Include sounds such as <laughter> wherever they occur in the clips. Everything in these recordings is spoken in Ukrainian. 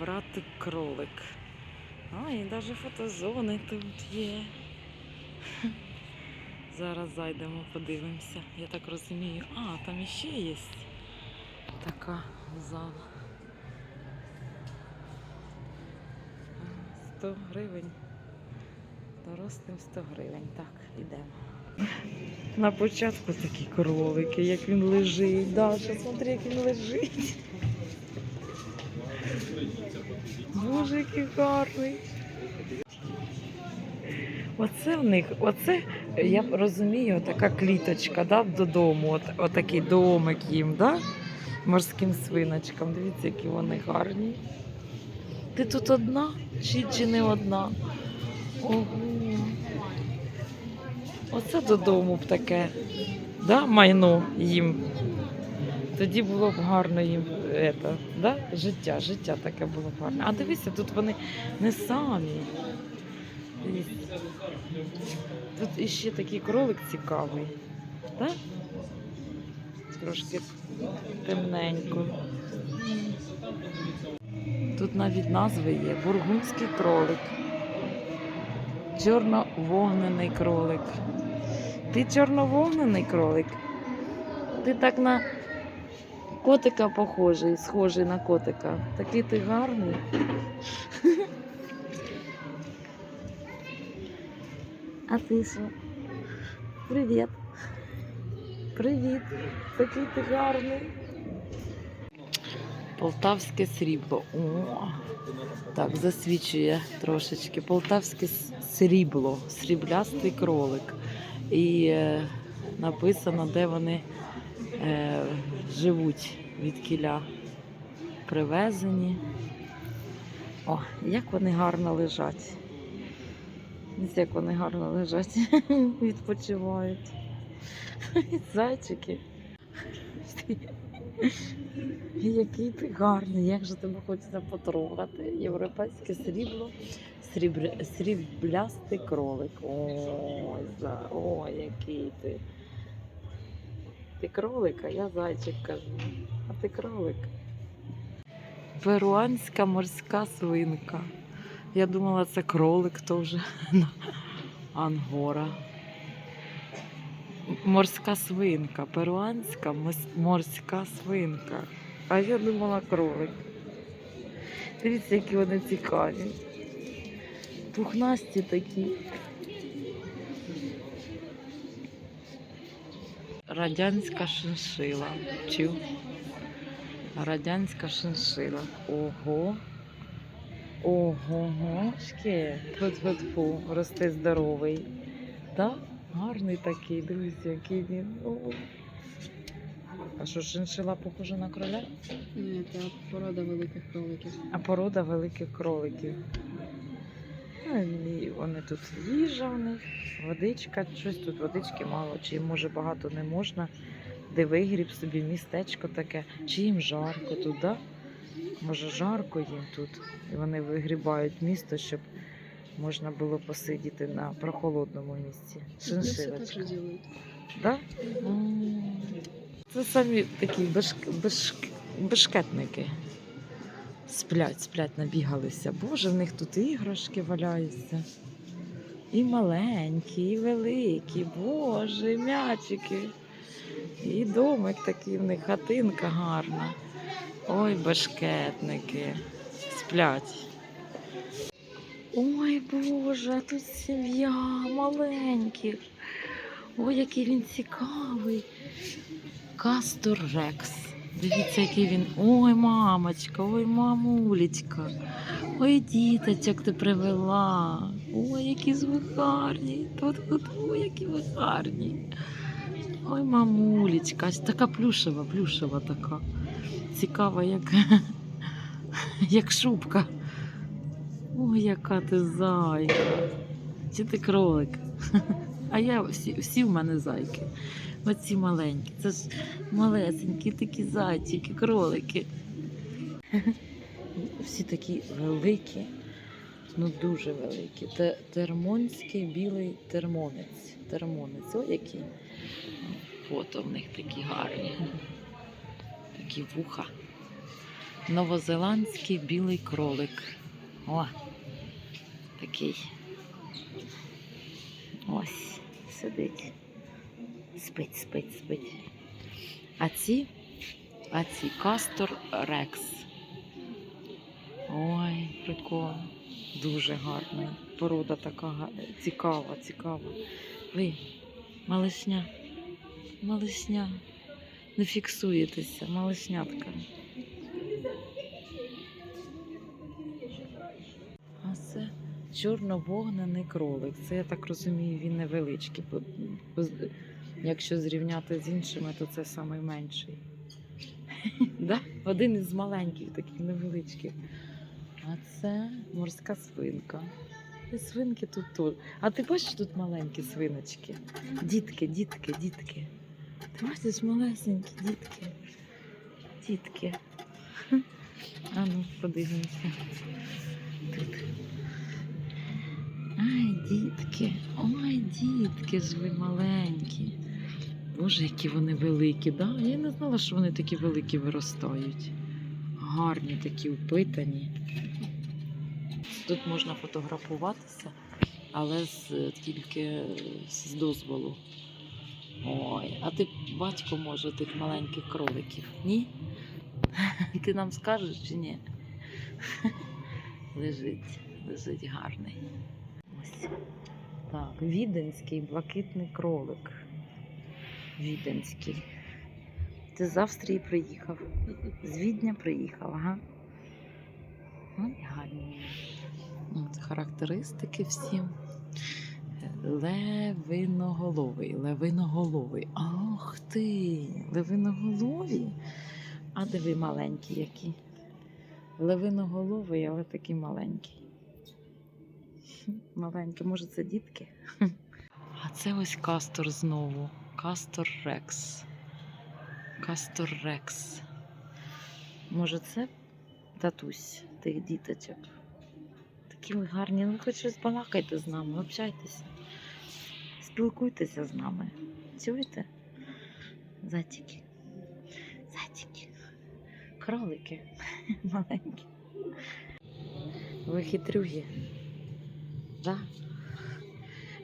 братик кролик. А, і навіть фотозони тут є. <laughs> Зараз зайдемо, подивимося. Я так розумію. А, там іще є така зала. 100 гривень. Дорослим 100 гривень. Так, ідемо. На початку такі кролики, як він лежить. Даша, смотри, як він лежить. Боже, який гарний. Оце в них, оце, я розумію, така кліточка, да, додому, от, отакий домик їм, да? морським свиночкам. Дивіться, які вони гарні. Ти тут одна чи, чи не одна? Ого. Оце додому б таке, да, майно їм. Тоді було б гарно їм ето, да? життя, життя таке було б гарне. А дивися, тут вони не самі. Дивіться. Тут іще такий кролик цікавий. Да? Трошки темненько. Тут навіть назви є. Бургундський кролик. Чорновогнений кролик. Ти чорновогнений кролик? Ти так на котика похожий, схожий на котика. Такий ти гарний. А ти що? Привіт. Привіт. Такий ти гарний. Полтавське срібло. О, так, засвічує трошечки. Полтавське срібло, сріблястий кролик. І е, написано, де вони е, живуть від кіля привезені. О, як вони гарно лежать. Як вони гарно лежать, <laughs> відпочивають. <laughs> Зайчики. <laughs> Який ти гарний, як же тебе хочеться потрогати. Європейське срібло, срібля, сріблястий кролик. Ой, за, ой, який ти. Ти кролик, а я зайчик кажу. А ти кролик. Перуанська морська свинка. Я думала, це кролик теж. <laughs> Ангора. Морська свинка, перуанська морська свинка. А я думала кролик. Дивіться, які вони цікаві. Пухнасті такі. Радянська шиншила. Чув? Радянська шиншила. Ого. Ого, шке. Тьфу-тьфу-тьфу, росте здоровий. Так? Гарний такий, дивіться, який він. О. А що, шиншила похожа на кроля? Ні, це порода великих кроликів. А порода великих кроликів. І вони тут їжа в них, водичка, щось тут водички мало, чи їм може багато не можна. Де вигріб собі містечко таке, чи їм жарко тут, да? Може жарко їм тут. І вони вигрібають місто, щоб можна було посидіти на прохолодному місці. Шиншилочка. Да? Це самі такі бешк... бешк... бешкетники. Сплять, сплять, набігалися. Боже, в них тут іграшки валяються. І маленькі, і великі, боже, і м'ячики. І домик такий в них, хатинка гарна. Ой, башкетники. Сплять. Ой, Боже, а тут сім'я маленьких. Ой, який він цікавий. Кастор Рекс. Дивіться, який він. Ой, мамочка, ой, мамулечка. Ой, діточок ти привела. Ой, які ж ви гарні. Тут, ой, які ви гарні. Ой, мамулечка. Така плюшева, плюшева така. Цікава, як, <laughs> як шубка. Ой, яка ти зайка. Чи ти кролик? <laughs> А я всі, всі в мене зайки. Оці маленькі. Це ж малесенькі такі зайчики, кролики. <laughs> Всі такі великі, ну дуже великі. Те- Термонський білий термонець. Термонець, о який. Фото в них такі гарні. Такі вуха. Новозеландський білий кролик. О, такий. Ось сидить. Спить, спить, спить. А ці, а ці Кастор Рекс. Ой, прикольно. Дуже гарна. Порода така цікава, цікава. Ви, малишня, малишня. Не фіксуєтеся, малишнятка. А це чорновогнений кролик. Це, я так розумію, він невеличкий. Якщо зрівняти з іншими, то це найменший. <laughs> да? Один із маленьких, таких невеличких. А це морська свинка. І свинки тут тут. А ти бачиш тут маленькі свиночки? Дітки, дітки, дітки. Ти бачиш малесенькі дітки. Дітки. <laughs> А ну, подивимося. Тут. Ай, дітки, ой, дітки ж ви маленькі. Боже, які вони великі, да? Я не знала, що вони такі великі виростають. Гарні такі упитані. Тут можна фотографуватися, але з, тільки з дозволу. Ой, а ти батько може тих маленьких кроликів? Ні? Ти нам скажеш чи ні? Лежить, лежить гарний. Так, віденський блакитний кролик. Віденський. Ти з Австрії приїхав. З Відня приїхав, ага. Ой, гарні. От, характеристики всім. Левиноголовий, левиноголовий. Ах ти! Левиноголові. А диви маленькі які. Левиноголовий, але такий маленький. Хм, Маленький, може це дітки? А це ось Кастор знову. Кастор Рекс. Кастор Рекс. Може, це татусь тих діточок. Такі ви гарні. Ну, хоч щось балакайте з нами, общайтеся. Спілкуйтеся з нами. Чуєте? Затіки. Затіки. Кролики <laughs> маленькі. Ви хитрюги. Да?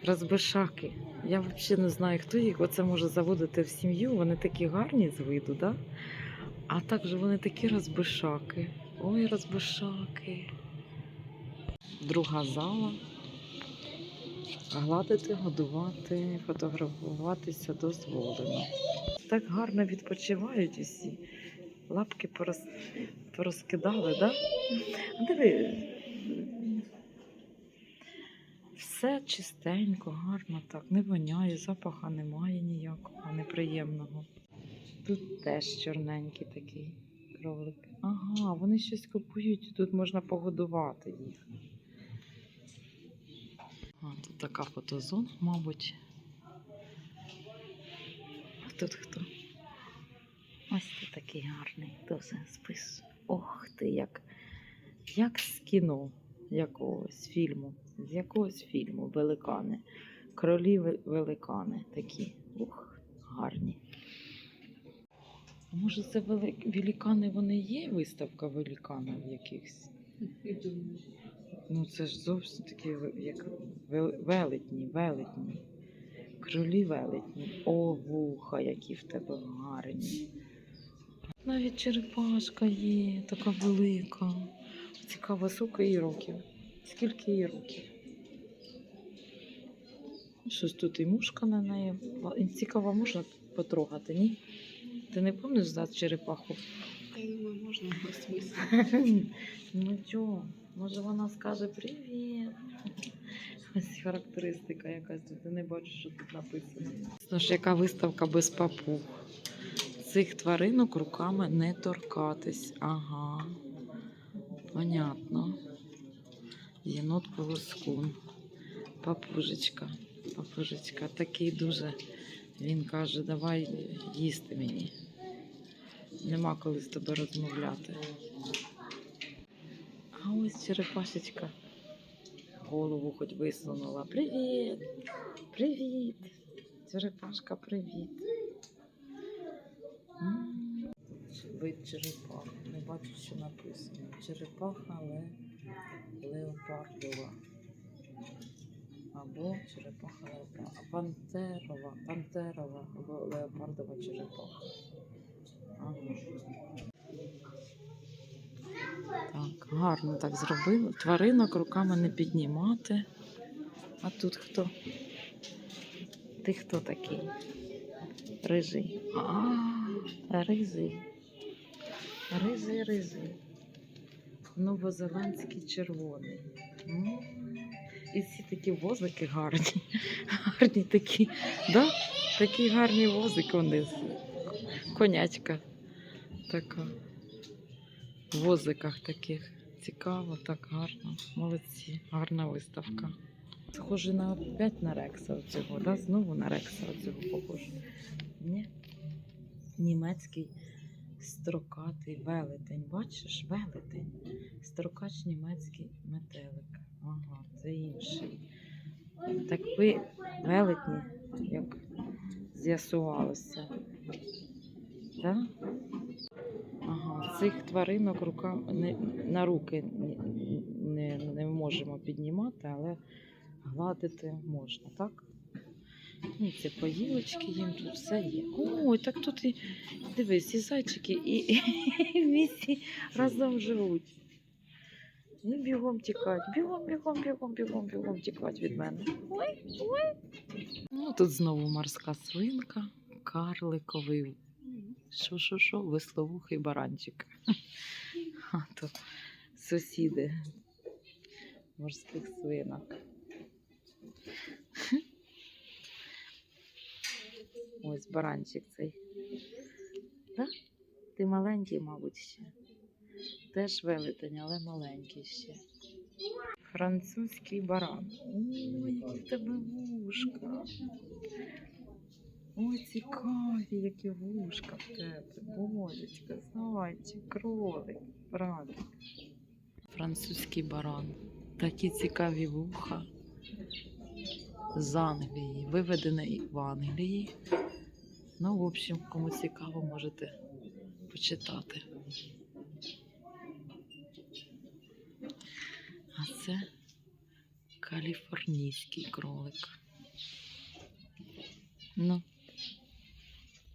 Розбишаки. Я взагалі не знаю, хто їх оце може заводити в сім'ю. Вони такі гарні з виду, да? а також вони такі розбишаки. Ой, розбишаки. Друга зала. Гладити, годувати, фотографуватися дозволено. Так гарно відпочивають усі. Лапки порозкидали, да? Диви. Все чистенько, гарно так, не воняє, запаха немає ніякого неприємного. Тут теж чорненький такий кролик. Ага, вони щось купують, тут можна погодувати їх. А, тут така фотозона, мабуть. А тут хто? Ось ти такий гарний, дуже спис. Ох ти, як, як з кіно якогось фільму. З якогось фільму великани. Кролі великани такі. Ух, гарні. Може це велик... великани вони є виставка великанів якихось? Ну це ж зовсім такі як вел- велетні, велетні. Кролі велетні. О, вуха, які в тебе гарні. Навіть черепашка є, така велика. Цікаво, скільки їй років? Скільки їй років? Щось тут і мушка на неї. Цікаво, можна потрогати, ні? Ти не пам'ятаєш за черепаху? Я думаю, можна смисл. <laughs> Ну чого? Може вона скаже привіт. <laughs> Ось характеристика якась тут. Ти не бачиш, що тут написано. Ну ж, яка виставка без папуг. Цих тваринок руками не торкатись. Ага. Понятно. Єнот полоскун. Папужечка. Папужечка. Такий дуже. Він каже, давай їсти мені. Нема коли з тобою розмовляти. А ось черепашечка. Голову хоч висунула. Привіт! Привіт! Черепашка, привіт. Вид черепах. Не бачу, що написано. Черепаха ле... леопардова. Або черепаха леопардова. Пантерова. Пантерова або леопардова черепаха. Ага. Так, гарно так зробили. Тваринок руками не піднімати. А тут хто? Ти хто такий? Рижий. А, ризий. Ризий, ризий. Новозеландський червоний. М. І всі такі возики гарні. <laughs> Гарні такі, да? Такі гарні возики вони. Конячка така. В возиках таких. Цікаво, так гарно. Молодці, гарна виставка. Схоже на опять на Рекса оцього, да? Знову на Рекса оцього похоже. Ні? Німецький строкатий велетень. Бачиш, велетень. Строкач німецький метелик. Ага, це інший. Так ви велетні, як з'ясувалося. Да? Ага, цих тваринок рука, не, на руки не, не можемо піднімати, але гладити можна, так? Ну, це поїлочки їм тут все є. Ой, так тут і дивись, і зайчики, і, місці разом живуть. І бігом тікать, бігом, бігом, бігом, бігом, бігом тікать від мене. Ой, ой. Ну, тут знову морська свинка, карликовий. Що, що, що, висловухий баранчик. А то сусіди морських свинок. Ось баранчик цей. Да? Ти маленький, мабуть, ще. Теж велетень, але маленький ще. Французький баран. Ой, які в тебе вушка. Ой, цікаві, які вушка в тебе. Божечка, зайчик, кролик, правда. Французький баран. Такі цікаві вуха з Англії, виведений в Англії. Ну, в общем, кому цікаво, можете почитати. А це каліфорнійський кролик. Ну,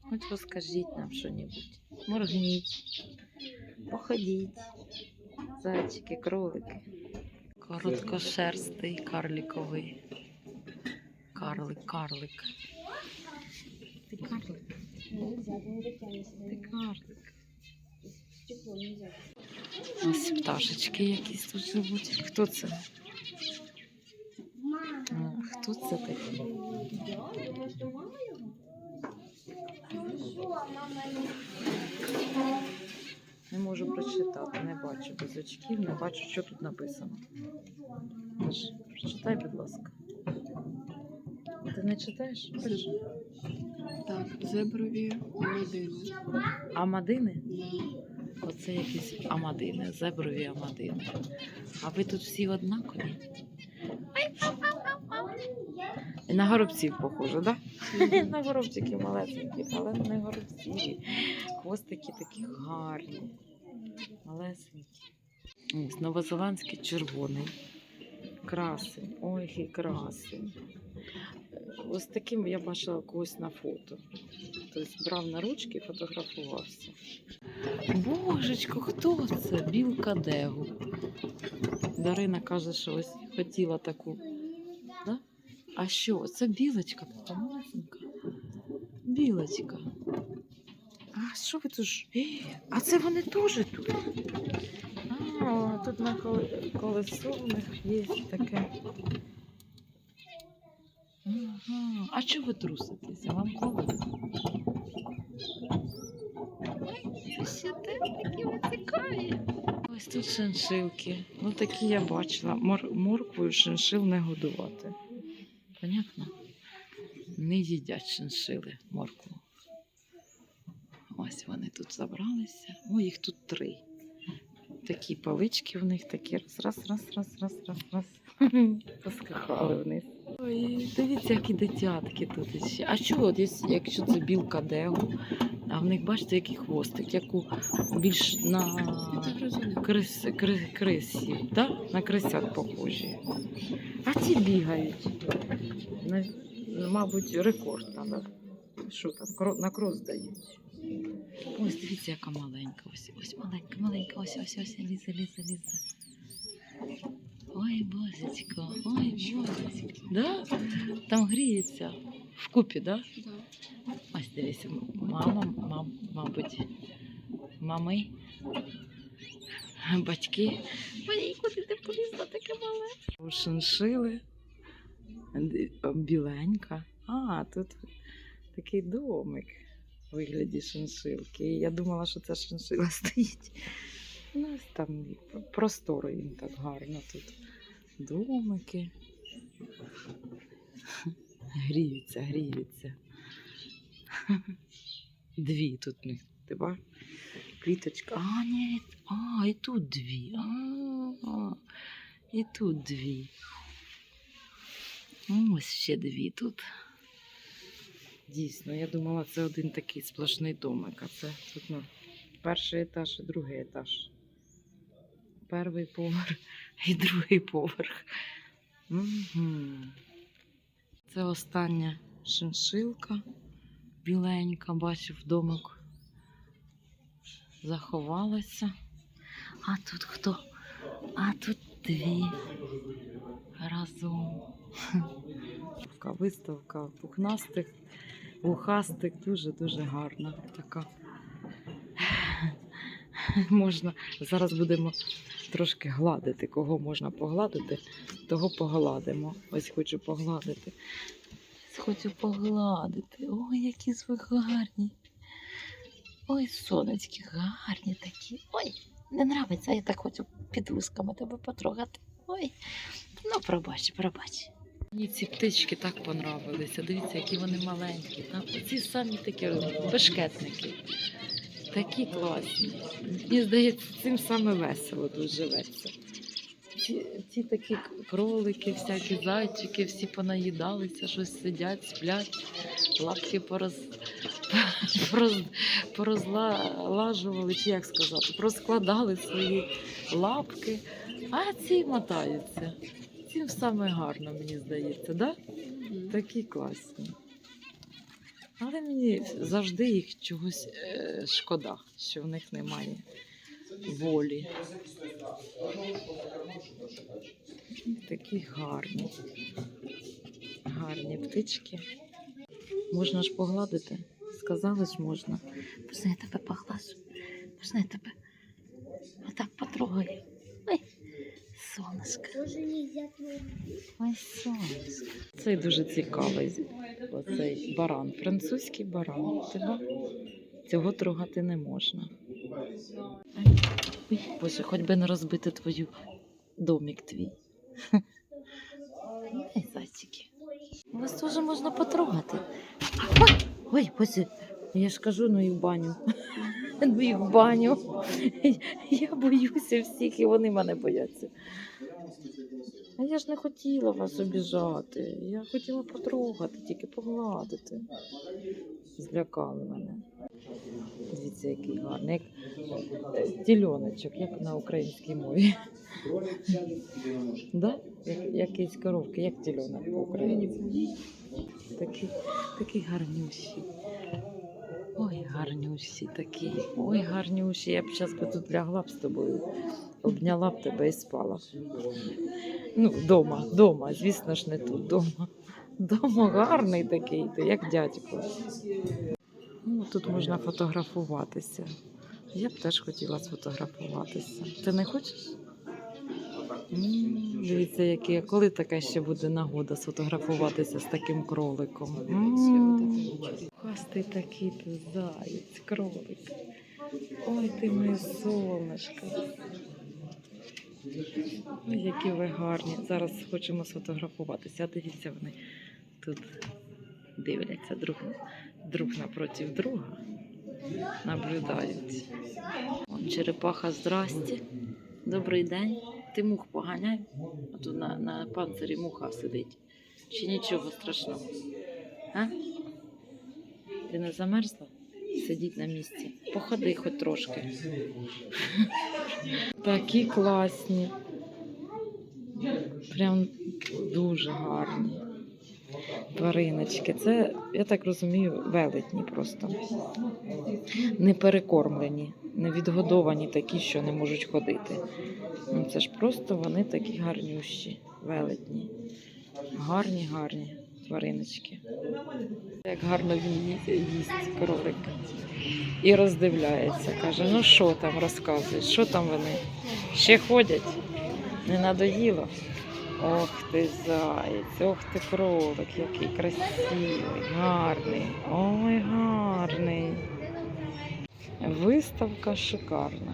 хоч розкажіть нам що-небудь. Моргніть, походіть, зайчики, кролики. Короткошерстий карликовий. Карлик, карлик. Ти карлик, ти карлик. Ось пташечки якісь тут живуть. Хто це? Хто це его? Не можу прочитати, не бачу без очків, не бачу, що тут написано. Прочитай, будь ласка. Ти не читаєш? Так, зеброві людини. Амадини? Оце якісь амадини, зеброві амадини. А ви тут всі однакові? І на горобців похоже, так? Да? на горобчиків малесеньких, але не горобці. Хвостики такі гарні, малесенькі. Ось новозеландський червоний. Красень. Ой, який красень. Ось таким я бачила когось на фото. Тобто брав на ручки і фотографувався. Божечко, хто це? Білка Дегу. Дарина каже, що ось хотіла таку. Да? А що? Це білочка така. Білочка. А що ви тут? Е, А це вони теж тут. А, тут на коле- колесо у них є таке. Ага. А чого ви труситеся? Вам холодно? Ось тут шиншилки. Ну такі я бачила. Мор- морквою шиншил не годувати. Понятно? Не їдять шиншили моркву. Ось вони тут забралися. О, їх тут три. Такі палички в них такі раз, раз, раз, раз, раз, раз, раз. <laughs> Поскакали вниз. Ой, дивіться, які дитятки тут ще. А що, от, якщо це білка дегу, а в них бачите, який хвостик, як у більш на крис, кри, крисів, да? на крисят похожі. А ці бігають. На, мабуть, рекорд треба. Що там, на крос дають. Ось дивіться, яка маленька. Ось, ось маленька, маленька, ось, ось, ось, лізе, лізе, лізе. Ой, божечко, ой, божечко. Да? Там гріється. Вкупі, да? Да. Ось дивіться, мама, мам, мабуть, мами, батьки. Ой, куди ти полізла таке мале? Шиншили. Біленька. А, тут такий домик у вигляді шиншилки. Я думала, що це шиншила <laughs> стоїть. Ну, ось там просторо їм так гарно тут. Домики. Гріються, гріються. Дві тут них, ба? Квіточка. А, ні, а, і тут дві. А, і тут дві. Ось ще дві тут. Дійсно, я думала, це один такий сплошний домик, а це тут ну, перший етаж і другий етаж. Перший поверх і другий поверх. Угу. Це остання шиншилка біленька, бачив, домик заховалася. А тут хто? А тут дві разом. Така Виставка пухнастих, вухастих, дуже-дуже гарна така. Можна зараз будемо трошки гладити. Кого можна погладити, того погладимо. Ось хочу погладити. Ось Хочу погладити. Ой, які ж ви гарні. Ой, сонечки, гарні такі. Ой, не нравиться, я так хочу під вусками тебе потрогати. Ой, ну пробач, пробач. Мені ці птички так понравилися. Дивіться, які вони маленькі. Там ці самі такі бешкетники. Такі класні. Мені здається, цим саме весело тут живеться. Ці, ці такі кролики, всякі зайчики, всі понаїдалися, щось сидять, сплять, лапки пороз, <laughs> пороз, порозлажували, чи як сказати, розкладали свої лапки, а ці мотаються. Цим саме гарно, мені здається, да? Такі класні. Але мені завжди їх чогось е, шкода, що в них немає волі. Такі гарні. Гарні птички. Можна ж погладити? Сказали ж можна. Можна я тебе поглажу? Можна я тебе отак потрогаю? Ой, сонечко. Ой, сонечко. Цей дуже цікавий. Оцей баран, французький баран. Ба- Цього трогати не можна. Ой, Боже, хоч би не розбити твою домик твій. <laughs> Ай, зайчики. Вас теж можна потрогати. Ой, Боже, я ж кажу, ну і в баню. <laughs> Ну і в баню. <laughs> Я боюся всіх, і вони мене бояться. А я ж не хотіла вас обіжати. Я хотіла потрогати, тільки погладити. Злякали мене. Дивіться, який гарний. Як е, тільоночок, як на українській мові. Да? Як, якісь коровки, як тільонок по-українськи. Такий, такий гарнющий. Ой, гарнющий такий. Ой, гарнющий. Я б зараз би тут лягла б з тобою, обняла б тебе і спала. Ну, вдома, вдома, звісно ж, не тут, вдома. Дома гарний такий, ти, як дядько. Ну, тут можна фотографуватися. Я б теж хотіла сфотографуватися. Ти не хочеш? Дивіться, яке, коли така ще буде нагода сфотографуватися з таким кроликом. М, Хастий такий ти заєць, кролик. Ой, ти моє сонечко. Ой, які ви гарні. Зараз хочемо сфотографуватися. Дивіться, вони тут дивляться друг, друг напроти друга, наблюдають. Черепаха, здрасте. Добрий день. Ти мух поганяй. А тут на, на панцирі муха сидить. Чи нічого страшного? А? Ти не замерзла? Сидіть на місці. Походи хоч трошки. <laughs> Такі класні. Прям дуже гарні. Твариночки. Це, я так розумію, велетні просто. Не перекормлені, не відгодовані такі, що не можуть ходити. Ну, це ж просто вони такі гарнющі, велетні. Гарні, гарні твариночки. Як гарно він їсть кролик. І роздивляється. Каже: ну що там розказують, що там вони? Ще ходять? Не надоїло? Ох ти заєць, ох ти кролик, який красивий, гарний, ой, гарний. Виставка шикарна.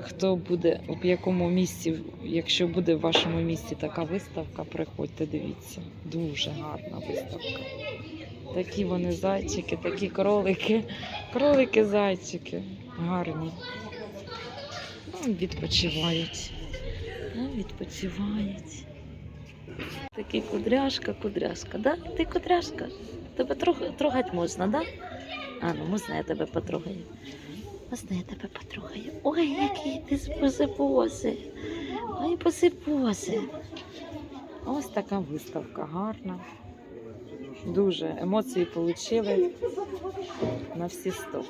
Хто буде, в якому місці, якщо буде в вашому місті така виставка, приходьте, дивіться. Дуже гарна виставка. Такі вони зайчики, такі кролики, кролики-зайчики. Гарні. Ну, відпочивають. Ну, відпочивають. Такий кудряшка, кудряшка, да? Ти кудряшка? Тебе трогати можна, да? А, ну можна я тебе потрогаю. Можна я тебе потрогаю. Ой, який ти позипоси. Ой, позипоси. Ось така виставка гарна. Дуже емоції отримали на всі сто.